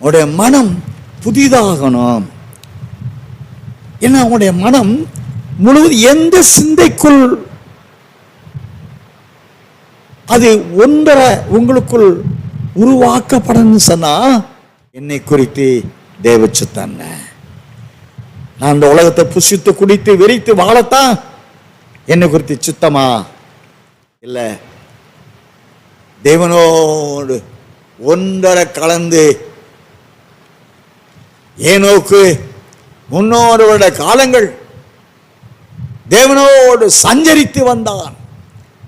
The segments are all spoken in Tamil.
உங்களுடைய மனம் புதிதாகணும். ஏன்னா உங்களுடைய மனம் முழுவதும் எந்த சிந்தைக்குள் அது ஒன்றரை உங்களுக்குள் உருவாக்கப்படணும்னு சொன்னா என்னை குறித்து தேவச்சுத்தன்ன நான் இந்த உலகத்தை புசித்து குடித்து வெறித்து வாழத்தான் என்னை குறித்து சுத்தமா? இல்லை. தேவனோடு ஒன்றரை கலந்து ஏனோக்கு முன்னோரு வருட காலங்கள் தேவனோடு சஞ்சரித்து வந்தான்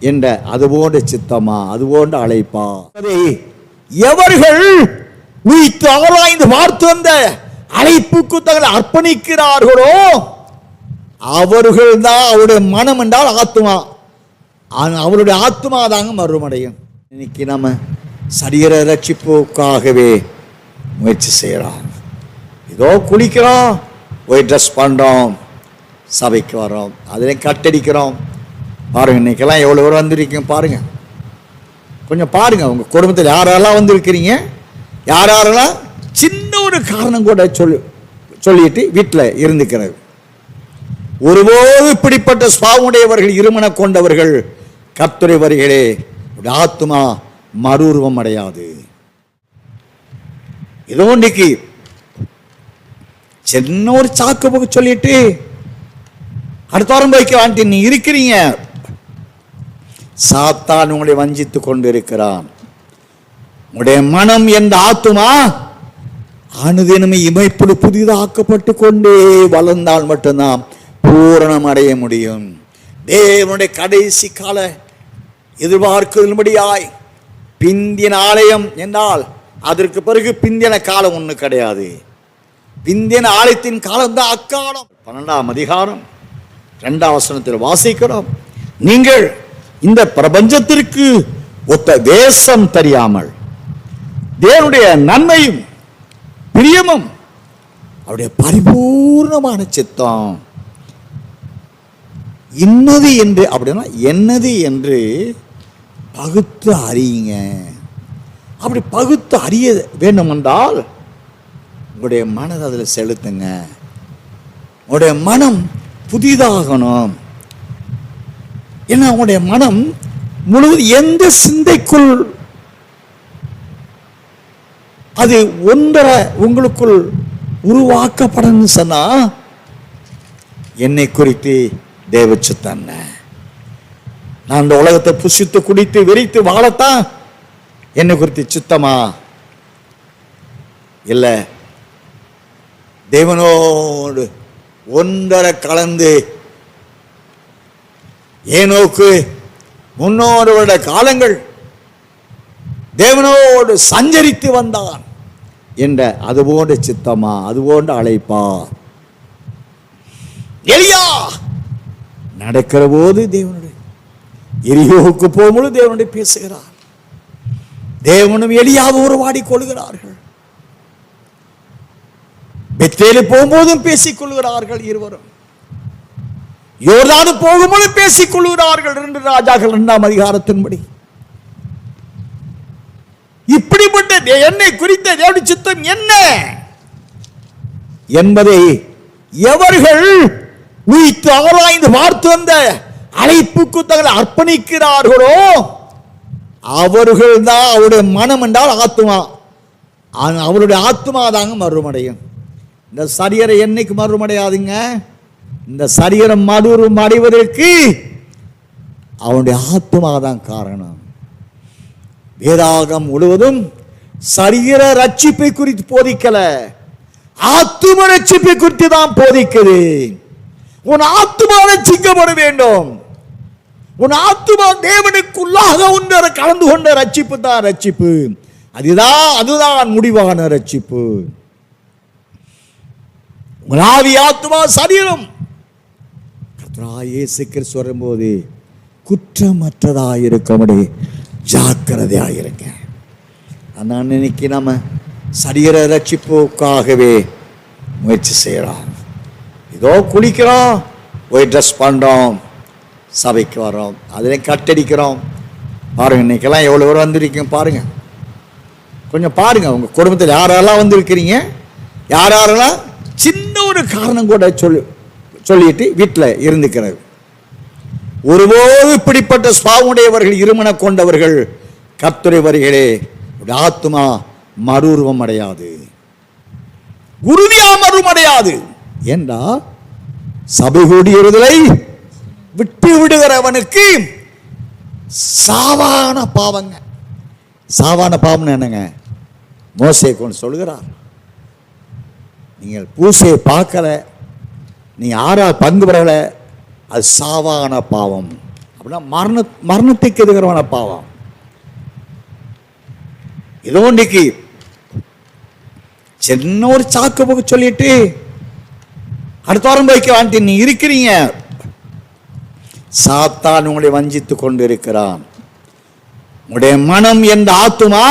என்ற அதுபோன்ற சித்தமா அதுபோன்ற அழைப்பா. அதை எவர்கள் உயித்து ஆராய்ந்து பார்த்து வந்த அழைப்புக்கு தங்களை அர்ப்பணிக்கிறார்களோ அவர்கள் தான் அவருடைய மனம் என்றால் ஆத்மா அவருடைய ஆத்மா தாங்க மறுமடையும். இன்னைக்கு நம்ம சரீர ரட்சிப்புக்காகவே முயற்சி செய்கிறோம் ஏதோ குளிக்கிறோம் ஒயிட் ட்ரெஸ் பண்ணுறோம் சபைக்கு வரோம் அதில் கட்டடிக்கிறோம். பாருங்கள் இன்னைக்கெல்லாம் எவ்வளோ பேர் வந்திருக்கீங்க பாருங்கள் கொஞ்சம் பாருங்கள் உங்கள் குடும்பத்தில் யாரெல்லாம் வந்திருக்கிறீங்க? யார் யாரெல்லாம்? சின்ன ஒரு காரணம் கூட சொல்லி சொல்லிட்டு வீட்டில் இருந்துக்கிறது. ஒருபோது இப்படிப்பட்ட சுவாமுடையவர்கள் இருமன கொண்டவர்கள் கத்துரை வருகிறே உடைய ஆத்மா மறுரூபம் அடையாது. ஏதோ இன்னைக்கு சின்ன ஒரு சாக்கு போக்கு சொல்லிட்டு அடுத்த வாரம் போய்க்க வாண்டி நீ இருக்கிறீங்க. சாத்தான் உங்களை வஞ்சித்து கொண்டிருக்கிறான். உடைய மனம் என்ற ஆத்துமா? அனுதினமே இமைப்படு புதிதாக்கப்பட்டு கொண்டே வளர்ந்தால் மட்டும்தான் பூரணம் அடைய முடியும். தேவனுடைய கடைசி கால எதிர்பார்க்கும்படியாய் பிந்தின ஆலயம் என்றால் அதற்கு பிறகு பிந்தின காலம் ஒன்று கிடையாது. விந்தியன் ஆலயத்தின் காலம்தான் அக்காலம். பன்னெண்டாம் அதிகாரம் ரெண்டாம் வசனத்தில் வாசிக்கிறோம். நீங்கள் இந்த பிரபஞ்சத்திற்கு ஒத்த தேசம் தெரியாமல் தேவனுடைய நன்மையும் பிரியமும் அவருடைய பரிபூர்ணமான சித்தம். இன்னது என்று அப்படின்னா என்னது என்று பகுத்து அறியுங்க. அப்படி பகுத்து அறிய வேண்டுமென்றால் உங்களுடைய மனதை அதில் செலுத்துங்க. உங்களுடைய மனம் புதிதாகணும். ஏன்னா உங்களுடைய மனம் முழுவதும் எந்த சிந்தைக்குள் அது ஒன்றரை உங்களுக்குள் உருவாக்கப்படணும்னு சொன்னா என்னை குறித்து தேவச்சுத்தன்ன நான் இந்த உலகத்தை புசித்து குடித்து விரித்து வாழத்தான் என்னை குறித்து சுத்தமா? இல்லை தேவனோடு ஒன்றரை கலந்து ஏனோக்கு முன்னோரு வருட காலங்கள் தேவனோடு சஞ்சரித்து வந்தான் என்ற அதுபோன்ற சித்தமா அதுபோன்ற அழைப்பா. எலியா நடக்கிற போது தேவனுடைய எரியோவுக்கு போகும்போது தேவனுடைய பேசுகிறார். தேவனும் எலியாவும் உருவாடி கொள்கிறார்கள் பெத்தேலி போகும்போதும் பேசிக் கொள்கிறார்கள் இருவரும். யோர்தானு போகும்போது பேசிக் கொள்கிறார்கள் இரண்டு ராஜாக்கள் இரண்டாம் அதிகாரத்தின்படி. இப்படிப்பட்ட என்னை குறித்த தேவடி சித்தம் என்ன? என்பதை எவர்கள் உயித்து ஆராய்ந்து பார்த்து வந்த அழைப்புக்கு தங்களை அர்ப்பணிக்கிறார்களோ அவர்கள் தான் அவருடைய மனம் என்றால் ஆத்மா அவருடைய ஆத்மா தாங்க மறுமடையும். இந்த சரியரை என்னைக்கு மறுமடையாதுங்க? இந்த சரீரம் மறுரும் அடைவதற்கு அவனுடைய ஆத்மா தான் காரணம். வேதாகம் முழுவதும் சரீர ரட்சிப்பை குறித்து போதிக்கல. ஆத்தும ரட்சிப்பை குறித்து தான் போதிக்குது. உன் ஆத்துமா ரட்சிக்கப்பட வேண்டும். உன் ஆத்துமா தேவனுக்குள்ளாக உன்னரை கலந்து கொண்ட ரட்சிப்பு தான் ரட்சிப்பு. அதுதான் அதுதான் முடிவான ரட்சிப்பு. ஆவி ஆத்மா சரீரம். கர்த்தராகிய இயேசு கிறிஸ்து வரும்போது குற்றமற்றதாக இருக்கும்படி ஜாக்கிரதையாக இருங்க. ஆனால் இன்னைக்கு நம்ம சரீர ரட்சிப்புக்காகவே முயற்சி செய்கிறோம் ஏதோ குளிக்கிறோம் ஒயிட் ட்ரெஸ் பண்ணுறோம் சபைக்கு வரோம் அதில் கட்டடிக்கிறோம். பாருங்கள் இன்னைக்கெல்லாம் எவ்வளோ பேர் வந்திருக்கீங்க பாருங்கள் கொஞ்சம் பாருங்கள் உங்கள் குடும்பத்தில் யாரெல்லாம் வந்திருக்கிறீங்க? யார் யாரெல்லாம்? ஒரு காரணம் கூட சொல்லி சொல்லிட்டு வீட்டில் இருந்துக்கிறது ஒருபோது இப்படிப்பட்ட சுவாவுடையவர்கள் இருமன கொண்டவர்கள் கத்துரை வருகிறே ஆத்மா மறுரூபம் அடையாது. உறுதியா மறுமடையாது என்றா சபை கூடியிருதலை விட்டு விடுகிறவனுக்கு சாவான பாவங்க. சாவான பாவம்னு என்னங்க? மோசை கொண்டு சொல்கிறார் நீங்கள் பூசையை பார்க்கல நீ ஆறா பங்கு பெறலை அது சாவான பாவம். அப்படின்னா மரண மரணத்துக்கு எதுகிறவன பாவம். ஏதோ இன்னைக்கு சின்ன ஒரு சாக்கு போக்கு சொல்லிட்டு அடுத்த வாரம் வைக்க வாண்டி நீ இருக்கிறீங்க. சாத்தான் உங்களை வஞ்சித்து கொண்டு இருக்கிறான் உங்களுடைய மனம் என்ற ஆத்துமா?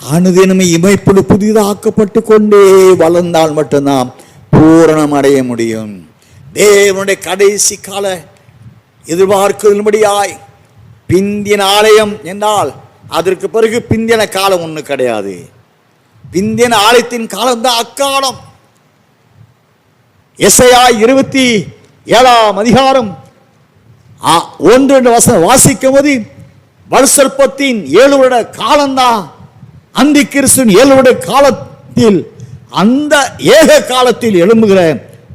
அனுதினமே இமைப்படு புதிதாக்கப்பட்டு கொண்டே வளர்ந்தால் மட்டும்தான் பூரணம் அடைய முடியும். தேவனுடைய கடைசி கால எதிர்பார்க்கும்படியாய் பிந்தின ஆலயம் என்றால் அதற்கு பிறகு பிந்தின காலம் ஒன்று கிடையாது. பிந்தின ஆலயத்தின் காலம்தான் அக்காலம். எஸ்ஐயா இருபத்தி ஏழாம் அதிகாரம் ஆ, ஒன்று ரெண்டு வசனம் வாசிக்கும் போது வலுசற்பத்தின் ஏழு வருட காலம்தான் அந்தி கிறிஸ்துவின் ஏழு வருட காலத்தில் அந்த ஏக காலத்தில் எழும்புகிற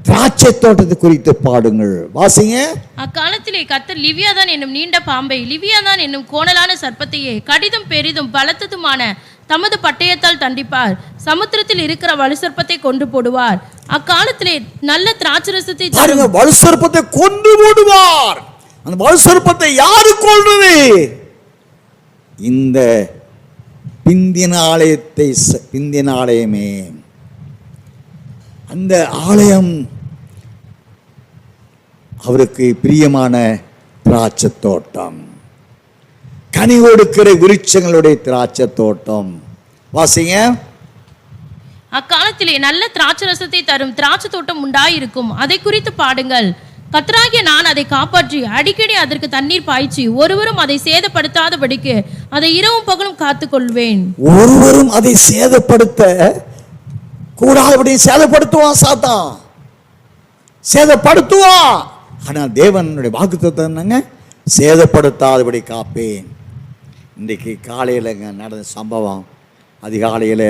திராட்சை தோட்டத்தை குறித்து பாடுங்கள். வாசிங்க. அக்காலத்திலே கர்த்தர் லிவியாதான் என்னும் நீண்ட பாம்பை லிவியாதான் என்னும் கோணலான சர்ப்பத்தையே கடிதும் பெரிதும் பலத்ததுமான தமது பட்டயத்தால் தண்டிப்பார். சமுத்திரத்தில் இருக்கிற வலுசர்ப்பத்தை கொண்டு போடுவார். அக்காலத்திலே நல்ல திராட்சரசத்தை பாருங்க வலுசற்பத்தை கொண்டு போடுவார். அந்த வலுசற்பத்தை யாரு கொள்றது இந்த பிந்தின ஆலயத்தை பிந்தின ஆலயமே. அந்த ஆலயம் அவருக்கு பிரியமான திராட்சை தோட்டம். கனி கொடுக்கிற விருட்சங்களுடைய திராட்சை தோட்டம். வாசிங்க. அக்காலத்திலே நல்ல திராட்சை ரசத்தை தரும் திராட்சை தோட்டம் உண்டாயிருக்கும். அதை குறித்து பாடுங்கள். கத்தராகிய நான் அதை காப்பாற்றி அடிக்கடி அதற்கு தண்ணீர் பாய்ச்சி ஒருவரும் அதை சேதப்படுத்தாதபடிக்கு அதை இரவும் பகலும் காத்துக்கொள்வேன். ஒருவரும் அதை சேதப்படுத்த கூடாதபடி சேதப்படுத்துவான் சாத்தான். சேதப்படுத்துவான். ஆனால் தேவனுடைய வாக்குத்தத்தம் என்னங்க? சேதப்படுத்தாதபடி காப்பேன். இன்றைக்கு காலையிலங்க நடந்த சம்பவம். அதிகாலையில்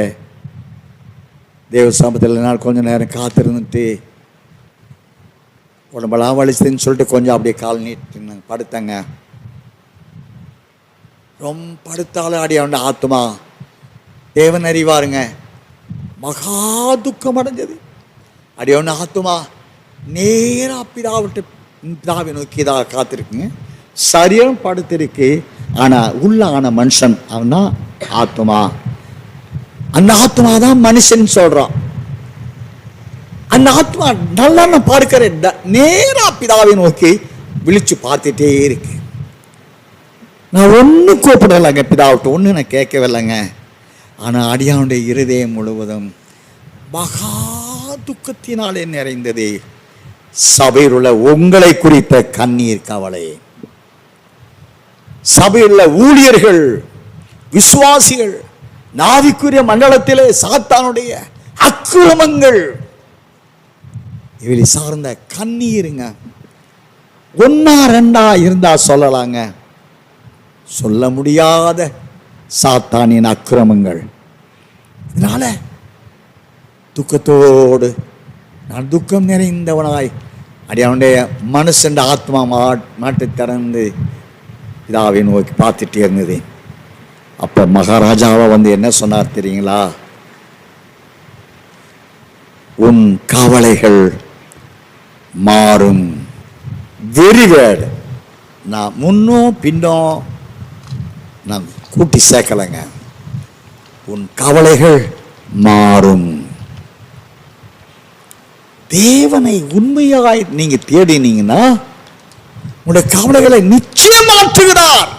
தேவ சம்பத்தில் நான் கொஞ்ச நேரம் காத்திருந்துட்டு உடம்பெல்லாம் வலிச்சுதுன்னு சொல்லிட்டு கொஞ்சம் அப்படியே கால் நீட்டு படுத்தங்க. ரொம்ப படுத்தாலும் அடி அவன் ஆத்துமா. தேவன் அறிவாருங்க. மகா துக்கம் அடைஞ்சது அடி ஆத்துமா. நேராக பிதாவிட்டு பிதாவை நோக்கி இதாக காத்திருக்குங்க சரியான படுத்திருக்கு. ஆனால் உள்ள ஆன மனுஷன் அவன் தான் ஆத்துமா. அந்த ஆத்மா தான் மனுஷன் சொல்கிறான் அந்த ஆத்மா நல்லா நான் ட- நேரா பிதாவை நோக்கி விழிச்சு பார்த்துட்டே இருக்கு. நான் ஒன்றும் கூப்பிடலைங்க பிதாவிட்ட ஒன்றும் நான் கேட்கவில்லைங்க. ஆனால் அடியாவுடைய இருதயம் முழுவதும் மகா துக்கத்தினாலே நிறைந்தது சபையில் உள்ள உங்களை குறித்த கண்ணீர் கவலை. சபையில் உள்ள ஊழியர்கள் விசுவாசிகள் நாவிக்குரிய மண்டலத்திலே சாத்தானுடைய அக்கிரமங்கள் இவளை சார்ந்த கண்ணீருங்க. ஒன்னா ரெண்டா இருந்தா சொல்லலாங்க. சொல்ல முடியாத சாத்தானின் அக்கிரமங்கள். இதனால துக்கத்தோடு நான் துக்கம் நிறைந்தவனாய். அடி அவனுடைய மனுஷன் ஆத்மா மா மாட்டு திறந்து இதாவை நோக்கி பார்த்துட்டே இருந்தது. அப்போ மகாராஜாவை வந்து என்ன சொன்னார் தெரியுங்களா? உன் கவலைகள் மாறும். வெரி வேர்டு நான் முன்னும் பின்னும் நான் கூட்டி சேர்க்கலைங்க. உன் கவலைகள் மாறும். தேவனை உண்மையாய் நீங்க தேடினீங்கன்னா உங்களுடைய கவலைகளை நிச்சயம் மாற்றுகிறார்